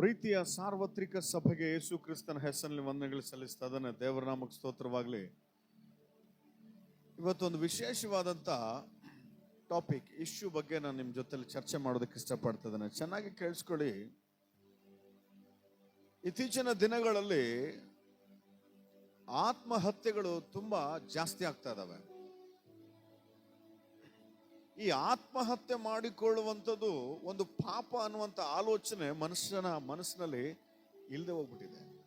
ಪ್ರೀತಿಯ ಸಾರ್ವತ್ರಿಕ ಸಭೆಗೆ ಯೇಸು ಕ್ರಿಸ್ತನ ಹೆಸರಿನಲ್ಲಿ ವಂದನೆಗಳು ಸಲ್ಲಿಸ್ತಾ ಇದ್ದಾನೆ. ದೇವರ ನಾಮಕ್ಕೆ ಸ್ತೋತ್ರವಾಗಲಿ. ಇವತ್ತೊಂದು ವಿಶೇಷವಾದಂಥ ಟಾಪಿಕ್, ಇಶ್ಯೂ ಬಗ್ಗೆ ನಾನು ನಿಮ್ಮ ಜೊತೆಲಿ ಚರ್ಚೆ ಮಾಡೋದಕ್ಕೆ ಇಷ್ಟಪಡ್ತಾ ಇದ್ದೇನೆ. ಚೆನ್ನಾಗಿ ಕೇಳಿಸ್ಕೊಳ್ಳಿ. ಇತ್ತೀಚಿನ ದಿನಗಳಲ್ಲಿ ಆತ್ಮಹತ್ಯೆಗಳು ತುಂಬಾ ಜಾಸ್ತಿ ಆಗ್ತಾ ಇದಾವೆ ಈ ಆತ್ಮಹತ್ಯೆ ಮಾಡಿಕೊಳ್ಳುವಂಥದ್ದು ಒಂದು ಪಾಪ ಅನ್ನುವಂಥ ಆಲೋಚನೆ ಮನುಷ್ಯನ ಮನಸ್ಸಿನಲ್ಲಿ ಇಲ್ಲದೆ ಹೋಗ್ಬಿಟ್ಟಿದೆ.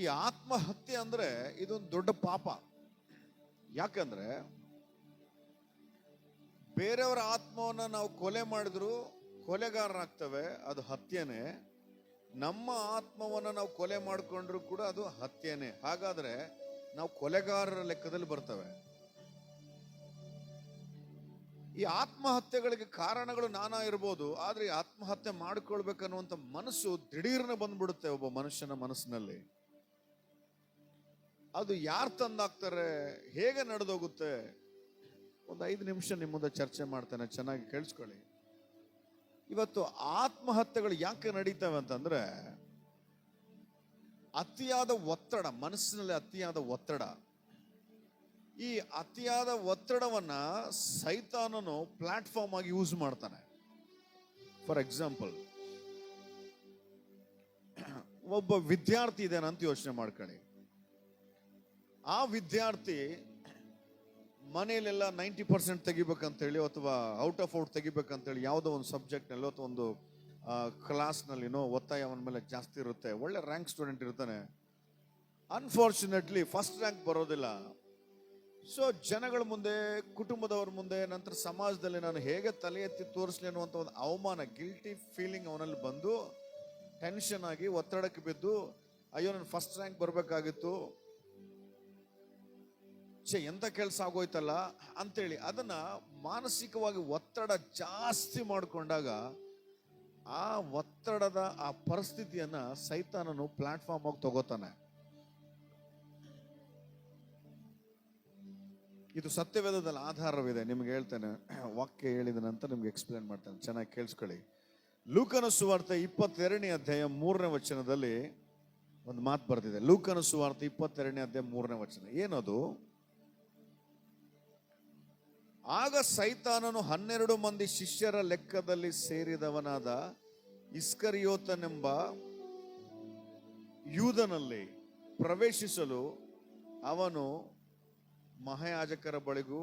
ಈ ಆತ್ಮಹತ್ಯೆ ಅಂದ್ರೆ ಇದೊಂದು ದೊಡ್ಡ ಪಾಪ. ಯಾಕಂದ್ರೆ ಬೇರೆಯವರ ಆತ್ಮವನ್ನ ನಾವು ಕೊಲೆ ಮಾಡಿದ್ರು ಕೊಲೆಗಾರರಾಗ್ತವೆ, ಅದು ಹತ್ಯೆನೇ. ನಮ್ಮ ಆತ್ಮವನ್ನ ನಾವು ಕೊಲೆ ಮಾಡಿಕೊಂಡ್ರು ಕೂಡ ಅದು ಹತ್ಯೆನೇ. ಹಾಗಾದ್ರೆ ನಾವು ಕೊಲೆಗಾರರ ಲೆಕ್ಕದಲ್ಲಿ ಬರ್ತವೆ. ಈ ಆತ್ಮಹತ್ಯೆಗಳಿಗೆ ಕಾರಣಗಳು ನಾನಾ ಇರ್ಬೋದು, ಆದರೆ ಈ ಆತ್ಮಹತ್ಯೆ ಮಾಡಿಕೊಳ್ಬೇಕನ್ನುವಂಥ ಮನಸ್ಸು ದಿಢೀರ್ನ ಬಂದ್ಬಿಡುತ್ತೆ ಒಬ್ಬ ಮನುಷ್ಯನ ಮನಸ್ಸಿನಲ್ಲಿ. ಅದು ಯಾರು ತಂದಾಕ್ತಾರೆ, ಹೇಗೆ ನಡೆದೋಗುತ್ತೆ, ಒಂದು ಐದು ನಿಮಿಷ ನಿಮ್ಮ ಮುಂದೆ ಚರ್ಚೆ ಮಾಡ್ತೇನೆ, ಚೆನ್ನಾಗಿ ಕೇಳಿಸ್ಕೊಳ್ಳಿ. ಇವತ್ತು ಆತ್ಮಹತ್ಯೆಗಳು ಯಾಕೆ ನಡೀತವೆ ಅಂತಂದ್ರೆ, ಅತಿಯಾದ ಒತ್ತಡ, ಮನಸ್ಸಿನಲ್ಲಿ ಅತಿಯಾದ ಒತ್ತಡ. ಈ ಅತಿಯಾದ ಒತ್ತಡವನ್ನ ಸೈತಾನನು ಪ್ಲಾಟ್ಫಾರ್ಮ್ ಆಗಿ ಯೂಸ್ ಮಾಡ್ತಾನೆ. ಫಾರ್ ಎಕ್ಸಾಂಪಲ್ ಒಬ್ಬ ವಿದ್ಯಾರ್ಥಿ ಇದ್ದಾನೆ ಅಂತ ಯೋಚನೆ ಮಾಡ್ಕೊಳ್ಳಿ. ಆ ವಿದ್ಯಾರ್ಥಿ ಮನೆಯಲ್ಲೆಲ್ಲ ನೈಂಟಿ ಪರ್ಸೆಂಟ್ ತೆಗಿಬೇಕಂತೇಳಿ ಅಥವಾ ಔಟ್ ಆಫ್ ಔಟ್ ತೆಗಿಬೇಕಂತೇಳಿ ಯಾವುದೋ ಒಂದು ಸಬ್ಜೆಕ್ಟ್ನಲ್ಲಿ ಅಥವಾ ಒಂದು ಕ್ಲಾಸ್ನಲ್ಲಿನೋ ಒತ್ತಾಯ ಅವನ ಮೇಲೆ ಜಾಸ್ತಿ ಇರುತ್ತೆ. ಒಳ್ಳೆ ರ್ಯಾಂಕ್ ಸ್ಟೂಡೆಂಟ್ ಇರ್ತಾನೆ. ಅನ್ಫಾರ್ಚುನೇಟ್ಲಿ ಫಸ್ಟ್ ರ್ಯಾಂಕ್ ಬರೋದಿಲ್ಲ. ಸೊ ಜನಗಳ ಮುಂದೆ, ಕುಟುಂಬದವ್ರ ಮುಂದೆ, ನಂತರ ಸಮಾಜದಲ್ಲಿ ನಾನು ಹೇಗೆ ತಲೆ ಎತ್ತಿ ತೋರಿಸ್ಲಿ ಅನ್ನುವಂಥ ಒಂದು ಅವಮಾನ ಗಿಲ್ಟಿ ಫೀಲಿಂಗ್ ಅವನಲ್ಲಿ ಬಂದು ಟೆನ್ಷನ್ ಆಗಿ, ಒತ್ತಡಕ್ಕೆ ಬಿದ್ದು, ಅಯ್ಯೋ, ನಾನು ಫಸ್ಟ್ ರ್ಯಾಂಕ್ ಬರಬೇಕಾಗಿತ್ತು. ಛೇ ಎಂತ ಕೆಲಸ ಆಗೋಯ್ತಲ್ಲ? ಅಂತೇಳಿ, ಅದನ್ನ ಮಾನಸಿಕವಾಗಿ ಒತ್ತಡ ಜಾಸ್ತಿ ಮಾಡಿಕೊಂಡಾಗ, ಆ ಒತ್ತಡದ ಆ ಪರಿಸ್ಥಿತಿಯನ್ನ ಸೈತಾನನು ಪ್ಲಾಟ್ಫಾರ್ಮ್ ಆಗಿ ತಗೋತಾನೆ. ಇದು ಸತ್ಯವೇದದಲ್ಲಿ ಆಧಾರವಿದೆ, ನಿಮ್ಗೆ ಹೇಳ್ತೇನೆ. ವಾಕ್ಯ ಹೇಳಿದ ನಂತರ ನಿಮ್ಗೆ ಎಕ್ಸ್ಪ್ಲೇನ್ ಮಾಡ್ತೇನೆ. ಚೆನ್ನಾಗಿ ಕೇಳಿಸ್ಕೊಳ್ಳಿ. ಲೂಕನ ಸುವಾರ್ತೆ ಇಪ್ಪತ್ತೆರಡನೇ ಅಧ್ಯಾಯ ಮೂರನೇ ವಚನದಲ್ಲಿ ಒಂದು ಮಾತು ಬರ್ತಿದೆ ಲೂಕನ ಸುವಾರ್ತೆ ಇಪ್ಪತ್ತೆರಡನೇ ಅಧ್ಯಾಯ ಮೂರನೇ ವಚನ. ಏನದು? ಆಗ ಸೈತಾನನು ಹನ್ನೆರಡು ಮಂದಿ ಶಿಷ್ಯರ ಲೆಕ್ಕದಲ್ಲಿ ಸೇರಿದವನಾದ ಇಸ್ಕರಿಯೋತನೆಂಬ ಯೂದನಲ್ಲಿ ಪ್ರವೇಶಿಸಲು ಅವನು ಮಹಾಯಾಜಕರ ಬಳಿಗೂ,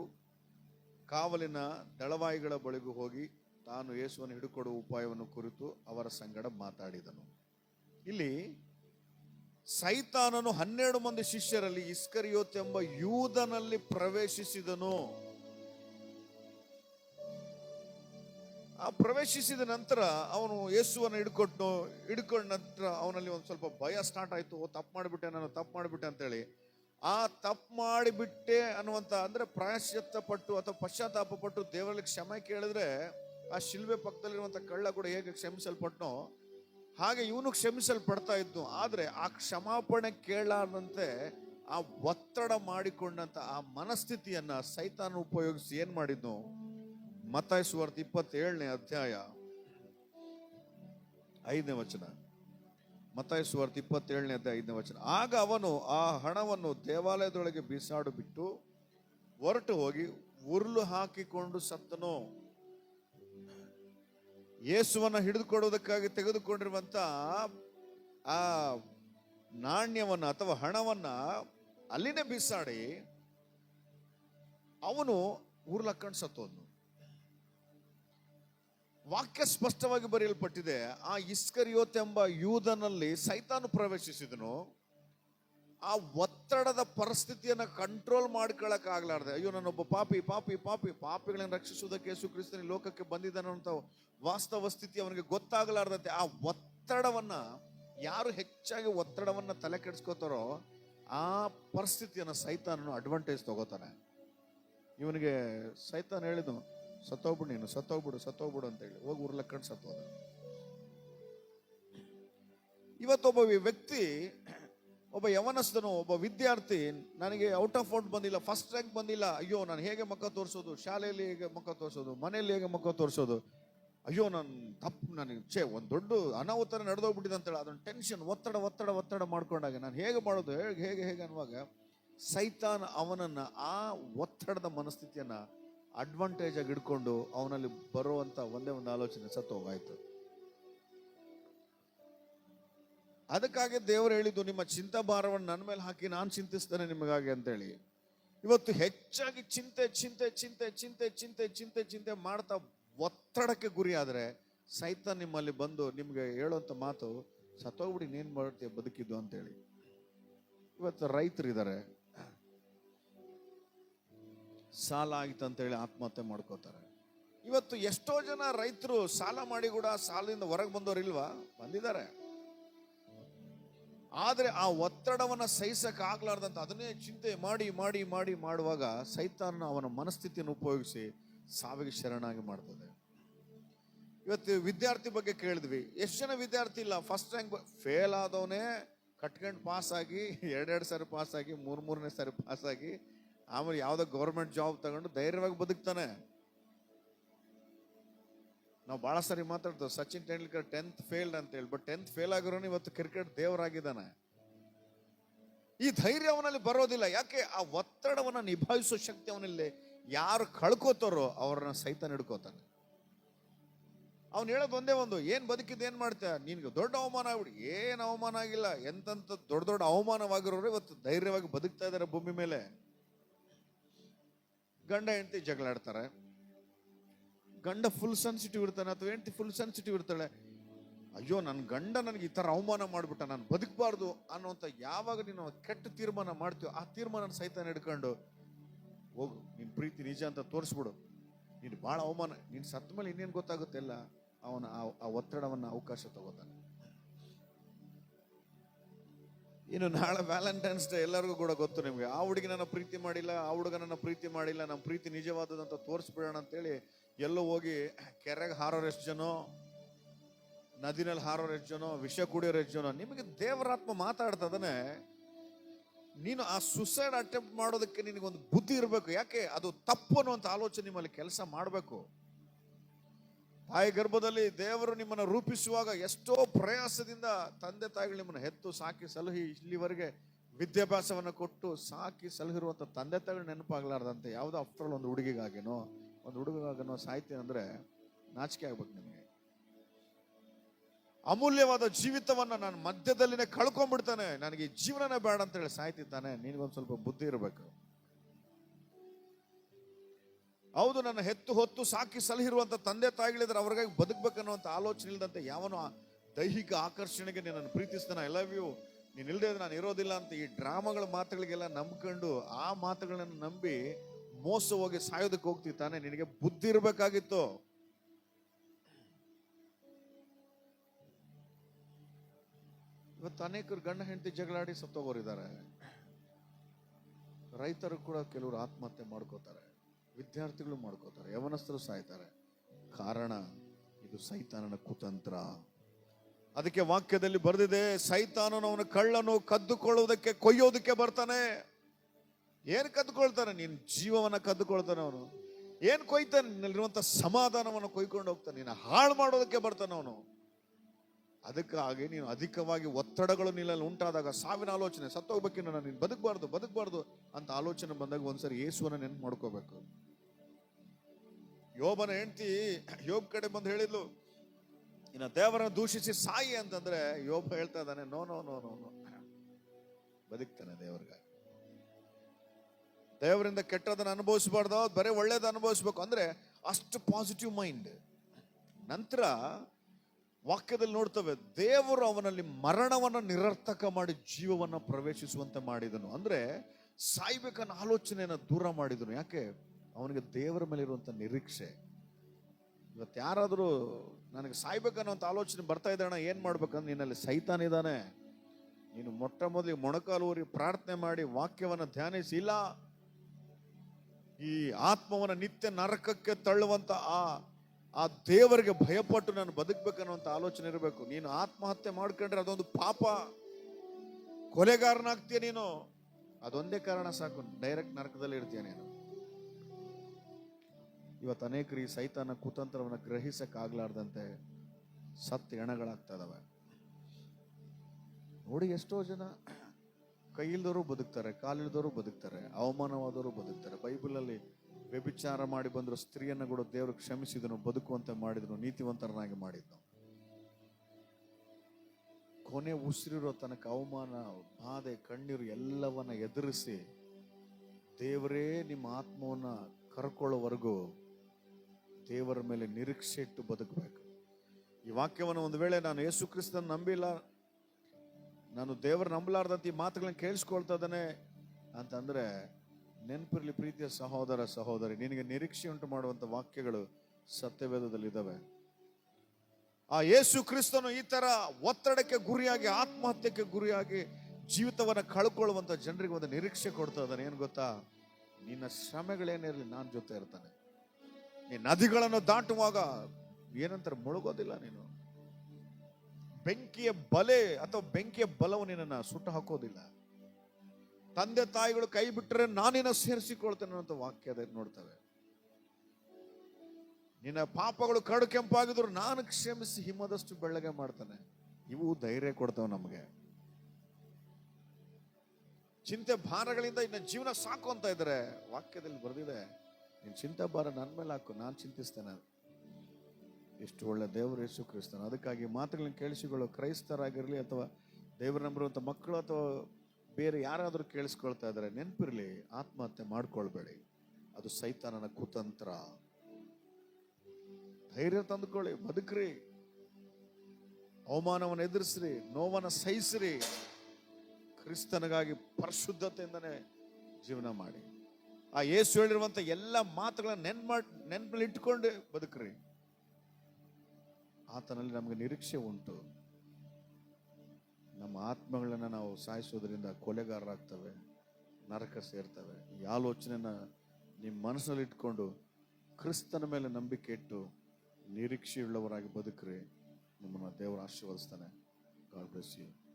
ಕಾವಲಿನ ದಳವಾಯಿಗಳ ಬಳಿಗೂ ಹೋಗಿ ತಾನು ಯೇಸುವನ್ನು ಹಿಡುಕೊಡುವ ಉಪಾಯವನ್ನು ಕುರಿತು ಅವರ ಸಂಗಡ ಮಾತಾಡಿದನು. ಇಲ್ಲಿ ಸೈತಾನನು ಹನ್ನೆರಡು ಮಂದಿ ಶಿಷ್ಯರಲ್ಲಿ ಇಸ್ಕರಿಯೋತ್ ಎಂಬ ಯೂದನಲ್ಲಿ ಪ್ರವೇಶಿಸಿದನು. ಆ ಪ್ರವೇಶಿಸಿದ ನಂತರ ಅವನು ಯೇಸುವನ್ನು ಹಿಡ್ಕೊಟ್ಟು, ಹಿಡ್ಕೊಂಡ ನಂತರ ಅವನಲ್ಲಿ ಒಂದು ಸ್ವಲ್ಪ ಭಯ ಸ್ಟಾರ್ಟ್ ಆಯ್ತು ತಪ್ಪು ಮಾಡಿಬಿಟ್ಟೆ ನಾನು ತಪ್ಪು ಮಾಡಿಬಿಟ್ಟೆ ಅಂತೇಳಿ ಆ ತಪ್ಪು ಮಾಡಿಬಿಟ್ಟೆ ಅನ್ನುವಂತ ಅಂದ್ರೆ ಪ್ರಾಯಶ್ಚಿತ್ತ ಪಟ್ಟು ಅಥವಾ ಪಶ್ಚಾತ್ತಾಪ ಪಟ್ಟು ದೇವರಲ್ಲಿ ಕ್ಷಮೆ ಕೇಳಿದ್ರೆ ಆ ಶಿಲ್ಬೆ ಪಕ್ಕದಲ್ಲಿರುವಂತ ಕಳ್ಳ ಕೂಡ ಹೇಗೆ ಕ್ಷಮಿಸಲ್ಪಟ್ಟನೋ ಹಾಗೆ ಇವನು ಕ್ಷಮಿಸಲ್ಪಡ್ತಾ ಇದ್ನು. ಆದರೆ ಆ ಕ್ಷಮಾಪಣೆ ಕೇಳಾರ್ದಂತೆ ಆ ಒತ್ತಡ ಮಾಡಿಕೊಂಡಂತ ಆ ಮನಸ್ಥಿತಿಯನ್ನ ಸೈತಾನ ಉಪಯೋಗಿಸಿ ಏನು ಮಾಡಿದ್ನು? ಮತ್ತಾಯ ಸುವಾರ್ತೆ ಇಪ್ಪತ್ತೇಳನೇ ಅಧ್ಯಾಯ ಐದನೇ ವಚನ. ಸುವಾರ್ತೆ ಇಪ್ಪತ್ತೇಳನೇ ಅಧ್ಯಾಯ ಐದನೇ ವಚನ. ಆಗ ಅವನು ಆ ಹಣವನ್ನು ದೇವಾಲಯದೊಳಗೆ ಬಿಸಾಡು ಬಿಟ್ಟು ಹೊರಟು ಹೋಗಿ ಉರುಳು ಹಾಕಿಕೊಂಡು ಸತ್ತನು. ಯೇಸುವನ್ನು ಹಿಡಿದುಕೊಡುವುದಕ್ಕಾಗಿ ತೆಗೆದುಕೊಂಡಿರುವಂತ ಆ ನಾಣ್ಯವನ್ನ ಅಥವಾ ಹಣವನ್ನ ಅಲ್ಲಿನೇ ಬೀಸಾಡಿ ಅವನು ಉರ್ಲಕ್ಕಂಡು ಸತ್ತೋದ್ನು. ವಾಕ್ಯ ಸ್ಪಷ್ಟವಾಗಿ ಬರೆಯಲ್ಪಟ್ಟಿದೆ, ಆ ಇಸ್ಕರಿಯೋತ್ ಎಂಬ ಯೂದನಲ್ಲಿ ಸೈತಾನು ಪ್ರವೇಶಿಸಿದನು. ಆ ಒತ್ತಡದ ಪರಿಸ್ಥಿತಿಯನ್ನ ಕಂಟ್ರೋಲ್ ಮಾಡ್ಕೊಳಕ್ ಆಗ್ಲಾರ್ದೆ ಅಯ್ಯೋ, ನಾನೊಬ್ಬ ಪಾಪಿ ಪಾಪಿ ಪಾಪಿ, ಪಾಪಿಗಳನ್ನ ರಕ್ಷಿಸುವುದಕ್ಕೆ ಯೇಸು ಕ್ರಿಸ್ತನ ಲೋಕಕ್ಕೆ ಬಂದಿದ್ದಾನೆ ಅಂತ ವಾಸ್ತವ ಸ್ಥಿತಿ ಅವನಿಗೆ ಗೊತ್ತಾಗಲಾರ್ದಂತೆ. ಆ ಒತ್ತಡವನ್ನ, ಯಾರು ಹೆಚ್ಚಾಗಿ ಒತ್ತಡವನ್ನ ತಲೆ ಕೆಡಿಸ್ಕೋತಾರೋ, ಆ ಪರಿಸ್ಥಿತಿಯನ್ನ ಸೈತಾನನು ಅಡ್ವಾಂಟೇಜ್ ತಗೋತಾನೆ. ಇವನಿಗೆ ಸೈತಾನ್ ಹೇಳಿದ್ನು ಸತ್ತೋಗ್ಬಿಡು ನೀನು, ಸತ್ತೋಗ್ಬಿಡು ಸತ್ತೋಗ್ಬಿಡು ಅಂತ ಹೇಳಿ. ಹೋಗಿ ಉರ್ಲಕ್ಕಂಡು ಸತ್ತೋದ ಇವತ್ತೊಬ್ಬ ವ್ಯಕ್ತಿ, ಒಬ್ಬ ಯವನಸ್ಥನು, ಒಬ್ಬ ವಿದ್ಯಾರ್ಥಿ, ನನಗೆ ಔಟ್ ಆಫ್ ಔಟ್ ಬಂದಿಲ್ಲ ಫಸ್ಟ್ ರ್ಯಾಂಕ್ ಬಂದಿಲ್ಲ. ಅಯ್ಯೋ, ನಾನು ಹೇಗೆ ಮುಖ ತೋರಿಸೋದು? ಶಾಲೆಯಲ್ಲಿ ಹೇಗೆ ಮುಖ ತೋರಿಸೋದು? ಮನೆಯಲ್ಲಿ ಹೇಗೆ ಮುಖ ತೋರಿಸೋದು? ಅಯ್ಯೋ, ನಾನು ತಪ್ಪು, ನನಗೆ ಛೇ, ಒಂದು ದೊಡ್ಡ ಅನಾಹುತ ನಡೆದೋಗ್ಬಿಟ್ಟಿದೆ ಅಂತೇಳಿ ಅದೊಂದು ಟೆನ್ಷನ್ ಒತ್ತಡ ಒತ್ತಡ ಒತ್ತಡ ಮಾಡ್ಕೊಂಡಾಗ ನಾನು ಹೇಗೆ ಮಾಡೋದು? ಹೇಗೆ ಹೇಗೆ ಹೇಗೆ ಅನ್ನುವಾಗ, ಸೈತಾನ್ ಅವನನ್ನ ಆ ಒತ್ತಡದ ಮನಸ್ಥಿತಿಯನ್ನ ಅಡ್ವಾಂಟೇಜ್ ಆಗಿ ಹಿಡ್ಕೊಂಡು ಅವನಲ್ಲಿ ಬರುವಂತ ಒಂದೇ ಒಂದು ಆಲೋಚನೆ ಸತ್ತು ಹೋಗಾಯ್ತು ಅದಕ್ಕಾಗಿ ದೇವರು ಹೇಳಿದ್ದು, ನಿಮ್ಮ ಚಿಂತಾ ಭಾರವನ್ನು ನನ್ನ ಮೇಲೆ ಹಾಕಿ ನಾನು ಚಿಂತಿಸ್ತೇನೆ ನಿಮಗಾಗಿ ಅಂತೇಳಿ. ಇವತ್ತು ಹೆಚ್ಚಾಗಿ ಚಿಂತೆ ಚಿಂತೆ ಚಿಂತೆ ಚಿಂತೆ ಚಿಂತೆ ಚಿಂತೆ ಚಿಂತೆ ಮಾಡ್ತಾ ಒತ್ತಡಕ್ಕೆ ಗುರಿ ಆದ್ರೆ ಸೈತ ನಿಮ್ಮಲ್ಲಿ ಬಂದು ನಿಮಗೆ ಹೇಳುವಂತ ಮಾತು, ಸತ್ತೋಗ್ಬಿಡಿ, ನೀನ್ ಮಾಡ್ತೀಯ ಬದುಕಿದ್ದು ಅಂತೇಳಿ. ಇವತ್ತು ರೈತರಿದ್ದಾರೆ. ಸಾಲ ಆಗಿತ್ತು ಅಂತೇಳಿ ಆತ್ಮಹತ್ಯೆ ಮಾಡ್ಕೋತಾರೆ. ಇವತ್ತು ಎಷ್ಟೋ ಜನ ರೈತರು ಸಾಲ ಮಾಡಿ ಕೂಡ ಸಾಲದಿಂದ ಹೊರಗೆ ಬಂದವರು ಇಲ್ವಾ? ಬಂದಿದ್ದಾರೆ. ಆದರೆ ಆ ಒತ್ತಡವನ್ನ ಸಹಿಸಕ್ ಆಗ್ಲಾರ್ದಂತ ಅದನ್ನೇ ಚಿಂತೆ ಮಾಡಿ ಮಾಡಿ ಮಾಡಿ ಮಾಡುವಾಗ ಸೈತಾನ ಅವನ ಮನಸ್ಥಿತಿಯನ್ನು ಉಪಯೋಗಿಸಿ ಸಾವಿಗೆ ಶರಣಾಗಿ ಮಾಡ್ತದೆ. ಇವತ್ತು ವಿದ್ಯಾರ್ಥಿ ಬಗ್ಗೆ ಕೇಳಿದ್ವಿ. ಎಷ್ಟು ಜನ ವಿದ್ಯಾರ್ಥಿ ಇಲ್ಲ? ಫಸ್ಟ್ ರ್ಯಾಂಕ್ ಫೇಲ್ ಆದವನೇ ಕಟ್ಕೊಂಡು ಪಾಸ್ ಆಗಿ ಎರಡೆರಡು ಸಾರಿ ಪಾಸ್ ಆಗಿ, ಮೂರ್, ಮೂರನೇ ಸಾರಿ ಪಾಸ್ ಆಗಿ ಆಮೇಲೆ ಯಾವುದೋ ಗೌರ್ಮೆಂಟ್ ಜಾಬ್ ತಗೊಂಡು ಧೈರ್ಯವಾಗಿ ಬದುಕ್ತಾನೆ. ನಾವು ಬಹಳ ಸರಿ ಮಾತಾಡ್ತೇವೆ. ಸಚಿನ್ ತೆಂಡೂಲ್ಕರ್ ಟೆಂತ್ ಫೇಲ್ಡ್ ಅಂತ ಹೇಳಿ ಬಟ್ ಟೆಂತ್ ಫೇಲ್ ಆಗಿರೋನು ಇವತ್ತು ಕ್ರಿಕೆಟ್ ದೇವರಾಗಿದ್ದಾನೆ. ಈ ಧೈರ್ಯ ಅವನಲ್ಲಿ ಬರೋದಿಲ್ಲ. ಯಾಕೆ? ಆ ಒತ್ತಡವನ್ನು ನಿಭಾಯಿಸೋ ಶಕ್ತಿ ಅವನಲ್ಲಿ ಯಾರು ಕಳ್ಕೋತಾರೋ ಅವ್ರನ್ನ ಸಹಿತ ನಡ್ಕೋತಾನೆ. ಅವ್ನು ಹೇಳೋದು ಒಂದೇ ಒಂದು, ಏನು ಬದುಕಿದ್ದು, ಏನು ಮಾಡ್ತೀಯ? ನಿನ್ಗೆ ದೊಡ್ಡ ಅವಮಾನ ಆಗ್ಬಿಡಿ. ಏನ್ ಅವಮಾನ ಆಗಿಲ್ಲ. ಎಂತಂತ ದೊಡ್ಡ ದೊಡ್ಡ ಅವಮಾನವಾಗಿರೋರು ಇವತ್ತು ಧೈರ್ಯವಾಗಿ ಬದುಕ್ತಾ ಇದ್ದಾರೆ ಭೂಮಿ ಮೇಲೆ. ಗಂಡ ಹೆಂಡತಿ ಜಗಳಾಡ್ತಾರೆ ಗಂಡ ಫುಲ್ ಸೆನ್ಸಿಟಿವ್ ಇರ್ತಾನೆ ಅಥವಾ ಹೆಂಡತಿ ಫುಲ್ ಸೆನ್ಸಿಟಿವ್ ಇರ್ತಾಳೆ. ಅಯ್ಯೋ ನನ್ನ ಗಂಡ ನನಗೆ ಈ ಥರ ಅವಮಾನ ಮಾಡಿಬಿಟ್ಟ, ನಾನು ಬದುಕಬಾರ್ದು ಅನ್ನೋಂಥ ಯಾವಾಗ ನೀನು ಕೆಟ್ಟ ತೀರ್ಮಾನ ಮಾಡ್ತೀವೋ ಆ ತೀರ್ಮಾನ ಸಹಿತ ಹಿಡ್ಕೊಂಡು ಹೋಗು. ನಿನ್ನ ಪ್ರೀತಿ ನಿಜ ಅಂತ ತೋರಿಸ್ಬಿಡು. ನೀನು ಭಾಳ ಅವಮಾನ, ನೀನು ಸತ್ತ ಮೇಲೆ ಇನ್ನೇನು ಗೊತ್ತಾಗುತ್ತೆ? ಎಲ್ಲ ಅವನ ಆ- ಒತ್ತಡವನ್ನ ಅವಕಾಶ ತಗೋತಾನೆ. ಇನ್ನು ನಾಳೆ ವ್ಯಾಲೆಂಟೈನ್ಸ್ ಡೇ ಎಲ್ಲರಿಗೂ ಕೂಡ ಗೊತ್ತು ನಿಮಗೆ. ಆ ಹುಡುಗಿ ನನ್ನ ಪ್ರೀತಿ ಮಾಡಿಲ್ಲ, ಆ ಹುಡುಗ ನನ್ನ ಪ್ರೀತಿ ಮಾಡಿಲ್ಲ ನಮ್ಮ ಪ್ರೀತಿ ನಿಜವಾದದಂತ ತೋರಿಸ್ಬಿಡೋಣ ಅಂತೇಳಿ ಎಲ್ಲೋ ಹೋಗಿ ಕೆರೆಗೆ ಹಾರೋ ಎಷ್ಟು ಜನ, ನದಿನಲ್ಲಿ ಹಾರೋರು ಎಷ್ಟು ಜನ, ವಿಷ ಕುಡಿಯೋರು ಎಷ್ಟು ಜನ, ನಿಮಗೆ ದೇವರಾತ್ಮ ಮಾತಾಡ್ತದನೆ ನೀನು ಆ ಸುಸೈಡ್ ಅಟೆಂಪ್ಟ್ ಮಾಡೋದಕ್ಕೆ ನಿನಗೊಂದು ಬುದ್ಧಿ ಇರಬೇಕು. ಯಾಕೆ? ಅದು ತಪ್ಪು ಅನ್ನುವಂಥ ಆಲೋಚನೆ ನಿಮ್ಮಲ್ಲಿ ಕೆಲಸ ಮಾಡಬೇಕು. ತಾಯಿ ಗರ್ಭದಲ್ಲಿ ದೇವರು ನಿಮ್ಮನ್ನು ರೂಪಿಸುವಾಗ ಎಷ್ಟೋ ಪ್ರಯಾಸದಿಂದ ತಂದೆ ತಾಯಿಗಳು ನಿಮ್ಮನ್ನು ಹೆತ್ತು ಸಾಕಿ ಸಲಹಿ ಇಲ್ಲಿವರೆಗೆ ವಿದ್ಯಾಭ್ಯಾಸವನ್ನು ಕೊಟ್ಟು ಸಾಕಿ ಸಲಹಿರುವಂಥ ತಂದೆ ತಾಯಿಗಳು ನೆನಪಾಗಲಾರ್ದಂತೆ ಯಾವುದೋ ಅಫ್ಟ್ರಲ್ ಒಂದು ಹುಡುಗಿಗಾಗಿನೋ, ಒಂದು ಹುಡುಗನಾಗನೋ ಸಾಹಿತ್ಯ ಅಂದರೆ ನಾಚಿಕೆ ಆಗ್ಬೇಕು ನಿಮಗೆ. ಅಮೂಲ್ಯವಾದ ಜೀವಿತವನ್ನು ನಾನು ಮಧ್ಯದಲ್ಲಿನೇ ಕಳ್ಕೊಂಡ್ಬಿಡ್ತಾನೆ, ನನಗೆ ಜೀವನನೇ ಬೇಡ ಅಂತ ಹೇಳಿ ಸಾಯ್ತಿದ್ದಾನೆ, ನಿನಗೊಂದು ಸ್ವಲ್ಪ ಬುದ್ಧಿ ಇರಬೇಕು. ಹೌದು, ನನ್ನ ಹೆತ್ತು ಹೊತ್ತು ಸಾಕಿ ಸಲಹಿರುವಂತ ತಂದೆ ತಾಯಿಗಳಿದ್ರೆ ಅವ್ರಿಗಾಗಿ ಬದುಕಬೇಕನ್ನುವಂಥ ಆಲೋಚನೆ ಇಲ್ಲದಂತೆ ಯಾವನು ದೈಹಿಕ ಆಕರ್ಷಣೆಗೆ ನಿನ್ನನ್ನು ಪ್ರೀತಿಸ್ತಾನೆ ಐ ಲವ್ ಯು ನೀನು ಇಲ್ಲದೆ ನಾನು ಇರೋದಿಲ್ಲ ಅಂತ ಈ ಡ್ರಾಮಾಗಳ ಮಾತುಗಳಿಗೆಲ್ಲ ನಂಬ್ಕೊಂಡು ಆ ಮಾತುಗಳನ್ನು ನಂಬಿ ಮೋಸ ಹೋಗಿ ಸಾಯೋದಕ್ಕೆ ಹೋಗ್ತಿತ್ತಾನೆ ನಿನಗೆ ಬುದ್ಧಿ ಇರಬೇಕಾಗಿತ್ತು. ಇವತ್ತು ಅನೇಕರು ಗಂಡ ಹೆಂಡತಿ ಜಗಳಾಡಿ ಸತ್ತೋಗೋರಿದ್ದಾರೆ. ರೈತರು ಕೂಡ ಕೆಲವರು ಆತ್ಮಹತ್ಯೆ ಮಾಡ್ಕೋತಾರೆ. ವಿದ್ಯಾರ್ಥಿಗಳು ಮಾಡ್ಕೋತಾರೆ, ಯವನಸ್ಥರು ಸಾಯ್ತಾರೆ. ಕಾರಣ, ಇದು ಸೈತಾನನ ಕುತಂತ್ರ. ಅದಕ್ಕೆ ವಾಕ್ಯದಲ್ಲಿ ಬರೆದಿದೆ, ಸೈತಾನನು ಅವನ ಕಳ್ಳನು ಕದ್ದುಕೊಳ್ಳುವುದಕ್ಕೆ, ಕೊಯ್ಯೋದಕ್ಕೆ ಬರ್ತಾನೆ. ಏನು ಕದ್ದುಕೊಳ್ತಾನೆ? ನಿನ್ನ ಜೀವವನ್ನ ಕದ್ದುಕೊಳ್ತಾನೆ ಅವನು. ಏನು ಕೊಯ್ತಾನೆ? ನಿನ್ನಲ್ಲಿರುವಂಥ ಸಮಾಧಾನವನ್ನು ಕೊಯ್ಕೊಂಡು ಹೋಗ್ತಾನೆ. ನೀನು ಹಾಳು ಮಾಡೋದಕ್ಕೆ ಬರ್ತಾನೆ ಅವನು. ಅದಕ್ಕಾಗಿ ನೀನು ಅಧಿಕವಾಗಿ ಒತ್ತಡಗಳು ನಿಲ್ಲಲ್ಲಿ ಉಂಟಾದಾಗ ಸಾವಿನ ಆಲೋಚನೆ, ಸತ್ತೋಗ್ಬೇಕಿನ್ನ ನಾನು ನೀನು ಬದುಕಬಾರ್ದು ಬದುಕಬಾರ್ದು ಅಂತ ಆಲೋಚನೆ ಬಂದಾಗ ಒಂದ್ಸರಿ ಯೇಸುವನ್ನ ನೆನ್ಪು ಮಾಡ್ಕೋಬೇಕು. ಯೋಬನ ಹೆಂಡತಿ ಯೋಬ್ ಕಡೆ ಬಂದು ಹೇಳಿದ್ಲು, ಇನ್ನ ದೇವರನ್ನು ದೂಷಿಸಿ ಸಾಯಿ ಅಂತಂದ್ರೆ ಯೋಬ ಹೇಳ್ತಾ ಇದ್ದಾನೆ, no no no no no. ಬದುಕ್ತಾನೆ ದೇವರಿಗಾಗಿ. ದೇವರಿಂದ ಕೆಟ್ಟದನ್ನ ಅನುಭವಿಸಬಾರ್ದು, ಬರೀ ಒಳ್ಳೇದು ಅನುಭವಿಸ್ಬೇಕು ಅಂದ್ರೆ ಅಷ್ಟು ಪಾಸಿಟಿವ್ ಮೈಂಡ್ ನಂತರ ವಾಕ್ಯದಲ್ಲಿ ನೋಡ್ತವೆ, ದೇವರು ಅವನಲ್ಲಿ ಮರಣವನ್ನು ನಿರರ್ಥಕ ಮಾಡಿ ಜೀವವನ್ನು ಪ್ರವೇಶಿಸುವಂತೆ ಮಾಡಿದನು. ಅಂದ್ರೆ ಸಾಯ್ಬೇಕನ್ನ ಆಲೋಚನೆಯನ್ನು ದೂರ ಮಾಡಿದನು. ಯಾಕೆ? ಅವನಿಗೆ ದೇವರ ಮೇಲೆ ಇರುವಂತ ನಿರೀಕ್ಷೆ. ಇವತ್ತು ಯಾರಾದರೂ ನನಗೆ ಸಾಯ್ಬೇಕನ್ನೋಂಥ ಆಲೋಚನೆ ಬರ್ತಾ ಇದ್ದಾಣ ಏನು ಮಾಡ್ಬೇಕಂದ್ರೆ ನಿನ್ನಲ್ಲಿ ಸೈತಾನಿದ್ದಾನೆ ನೀನು ಮೊಟ್ಟ ಮೊದಲಿಗೆ ಮೊಣಕಾಲು ಊರಿ ಪ್ರಾರ್ಥನೆ ಮಾಡಿ ವಾಕ್ಯವನ್ನು ಧ್ಯಾನಿಸಿ, ಇಲ್ಲ, ಈ ಆತ್ಮವನ್ನ ನಿತ್ಯ ನರಕಕ್ಕೆ ತಳ್ಳುವಂತ ಆ ಆ ದೇವರಿಗೆ ಭಯಪಟ್ಟು ನಾನು ಬದುಕಬೇಕನ್ನುವಂಥ ಆಲೋಚನೆ ಇರಬೇಕು. ನೀನು ಆತ್ಮಹತ್ಯೆ ಮಾಡ್ಕೊಂಡ್ರೆ ಅದೊಂದು ಪಾಪ. ಕೊಲೆಗಾರನಾಗ್ತೀಯ ನೀನು. ಅದೊಂದೇ ಕಾರಣ ಸಾಕು. ಡೈರೆಕ್ಟ್ ನರಕದಲ್ಲಿ ಇರ್ತೀಯ ನೀನು. ಇವತ್ತು ಅನೇಕರು ಈ ಸೈತಾನ ಕುತಂತ್ರವನ್ನು ಗ್ರಹಿಸಕ್ಕಾಗ್ಲಾರ್ದಂತೆ ಸತ್ತ ಎಣಗಳಾಗ್ತಾ ಇದಾವೆ ನೋಡಿ ಎಷ್ಟೋ ಜನ ಕೈಯಿಲ್ದವರು ಬದುಕ್ತಾರೆ ಕಾಲಿಲ್ದವರು ಬದುಕ್ತಾರೆ ಅವಮಾನವಾದವರು ಬದುಕ್ತಾರೆ. ಬೈಬಲಲ್ಲಿ ವ್ಯಭಿಚಾರ ಮಾಡಿ ಬಂದರೂ, ಸ್ತ್ರೀಯನ್ನು ಕೂಡ ದೇವರು ಕ್ಷಮಿಸಿದನು, ಬದುಕುವಂತೆ ಮಾಡಿದನು ನೀತಿವಂತರನಾಗಿ ಮಾಡಿದ್ನು ಕೊನೆ ಉಸಿರಿರೋ ತನಕ ಅವಮಾನ, ಬಾಧೆ, ಕಣ್ಣೀರು ಎಲ್ಲವನ್ನ ಎದುರಿಸಿ ದೇವರೇ ನಿಮ್ಮ ಆತ್ಮವನ್ನು ಕರ್ಕೊಳ್ಳೋವರೆಗೂ ದೇವರ ಮೇಲೆ ನಿರೀಕ್ಷೆ ಇಟ್ಟು ಬದುಕಬೇಕು. ಈ ವಾಕ್ಯವನ್ನು ಒಂದು ವೇಳೆ ನಾನು ಯೇಸು ಕ್ರಿಸ್ತನ ನಂಬಿಲ್ಲ, ನಾನು ದೇವರ ನಂಬಲಾರ್ದಂತ ಈ ಮಾತುಗಳನ್ನ ಕೇಳಿಸ್ಕೊಳ್ತಾ ಇದ್ದಾನೆ ಅಂತಂದ್ರೆ ನೆನಪಿರ್ಲಿ ಪ್ರೀತಿಯ ಸಹೋದರ ಸಹೋದರಿ, ನಿನಗೆ ನಿರೀಕ್ಷೆ ಉಂಟು ಮಾಡುವಂಥ ವಾಕ್ಯಗಳು ಸತ್ಯವೇದದಲ್ಲಿ ಇದಾವೆ ಆ ಯೇಸು ಕ್ರಿಸ್ತನು ಈ ತರ ಒತ್ತಡಕ್ಕೆ ಗುರಿಯಾಗಿ, ಆತ್ಮಹತ್ಯೆಗೆ ಗುರಿಯಾಗಿ ಜೀವಿತವನ್ನು ಕಳ್ಕೊಳ್ಳುವಂಥ ಜನರಿಗೆ ಒಂದು ನಿರೀಕ್ಷೆ ಕೊಡ್ತಾ ಇದ್ದಾನೆ. ಏನು ಗೊತ್ತಾ? ನಿನ್ನ ಶ್ರಮೆಗಳೇನಿರಲಿ ನಾನು ಜೊತೆ ಇರ್ತಾನೆ. ನೀ ನದಿಗಳನ್ನು ದಾಟುವಾಗ ಏನಂತಾರೆ, ಮುಳುಗೋದಿಲ್ಲ ನೀನು. ಬೆಂಕಿಯ ಬಲೆ ಅಥವಾ ಬೆಂಕಿಯ ಬಲವು ನಿನ್ನನ್ನು ಸುಟ್ಟು ಹಾಕೋದಿಲ್ಲ. ತಂದೆ ತಾಯಿಗಳು ಕೈ ಬಿಟ್ಟರೆ ನಾನಿನ ಸೇರಿಸಿಕೊಳ್ತೇನೆ ಅಂತ ವಾಕ್ಯದ ನೋಡ್ತವೆ. ನಿನ್ನ ಪಾಪಗಳು ಕಡು ಕೆಂಪಾಗಿದ್ರು ನಾನು ಕ್ಷಮಿಸಿ ಹಿಮದಷ್ಟು ಬೆಳ್ಳಗೆ ಮಾಡ್ತಾನೆ. ಇವು ಧೈರ್ಯ ಕೊಡ್ತಾವೆ ನಮಗೆ. ಚಿಂತೆ ಭಾರಗಳಿಂದ ಇನ್ನ ಜೀವನ ಸಾಕು ಅಂತ ಇದ್ರೆ ವಾಕ್ಯದಲ್ಲಿ ಬರೆದಿದೆ, ನಿನ್ ಚಿಂತೆ ಭಾರ ನನ್ನ ಮೇಲೆ ಹಾಕು, ನಾನು ಚಿಂತಿಸ್ತೇನೆ. ಎಷ್ಟು ಒಳ್ಳೆ ದೇವರು ಯೇಸು ಕ್ರಿಸ್ತನ. ಅದಕ್ಕಾಗಿ ಮಾತುಗಳನ್ನ ಕೇಳಿಸಿಕೊಳ್ಳೋ ಕ್ರೈಸ್ತರಾಗಿರಲಿ ಅಥವಾ ದೇವರ ನಂಬಿರುವಂಥ ಮಕ್ಕಳು ಅಥವಾ ಬೇರೆ ಯಾರಾದರೂ ಕೇಳಿಸ್ಕೊಳ್ತಾ ಇದ್ದಾರೆ, ನೆನಪಿರಲಿ, ಆತ್ಮಹತ್ಯೆ ಮಾಡ್ಕೊಳ್ಬೇಡಿ. ಅದು ಸೈತಾನನ ಕುತಂತ್ರ. ಧೈರ್ಯ ತಂದುಕೊಳ್ಳಿ, ಬದುಕ್ರಿ. ಅವಮಾನವನ್ನು ಎದುರಿಸ್ರಿ, ನೋವನ್ನು ಸಹಿಸ್ರಿ. ಕ್ರಿಸ್ತನಿಗಾಗಿ ಪರಿಶುದ್ಧತೆಯಿಂದನೇ ಜೀವನ ಮಾಡಿ. ಆ ಯೇಸು ಹೇಳಿರುವಂತ ಎಲ್ಲ ಮಾತುಗಳನ್ನ ನೆನ್ ಮಾಡಿ ನೆನ್ಪಲ್ಲಿ ಇಟ್ಕೊಂಡು ಬದುಕ್ರಿ. ಆತನಲ್ಲಿ ನಮಗೆ ನಿರೀಕ್ಷೆ ಉಂಟು. ನಮ್ಮ ಆತ್ಮಗಳನ್ನ ನಾವು ಸಾಯಿಸೋದ್ರಿಂದ ಕೊಲೆಗಾರರಾಗ್ತವೆ, ನರಕ ಸೇರ್ತವೆ. ಈ ಆಲೋಚನೆನ ನಿಮ್ಮ ಮನಸ್ಸಲ್ಲಿ ಇಟ್ಕೊಂಡು ಕ್ರಿಸ್ತನ ಮೇಲೆ ನಂಬಿಕೆ ಇಟ್ಟು ನಿರೀಕ್ಷೆಯುಳ್ಳವರಾಗಿ ಬದುಕ್ರಿ. ನಿಮ್ಮನ್ನ ದೇವರು ಆಶೀರ್ವದಿಸ್ತಾನೆ. God bless you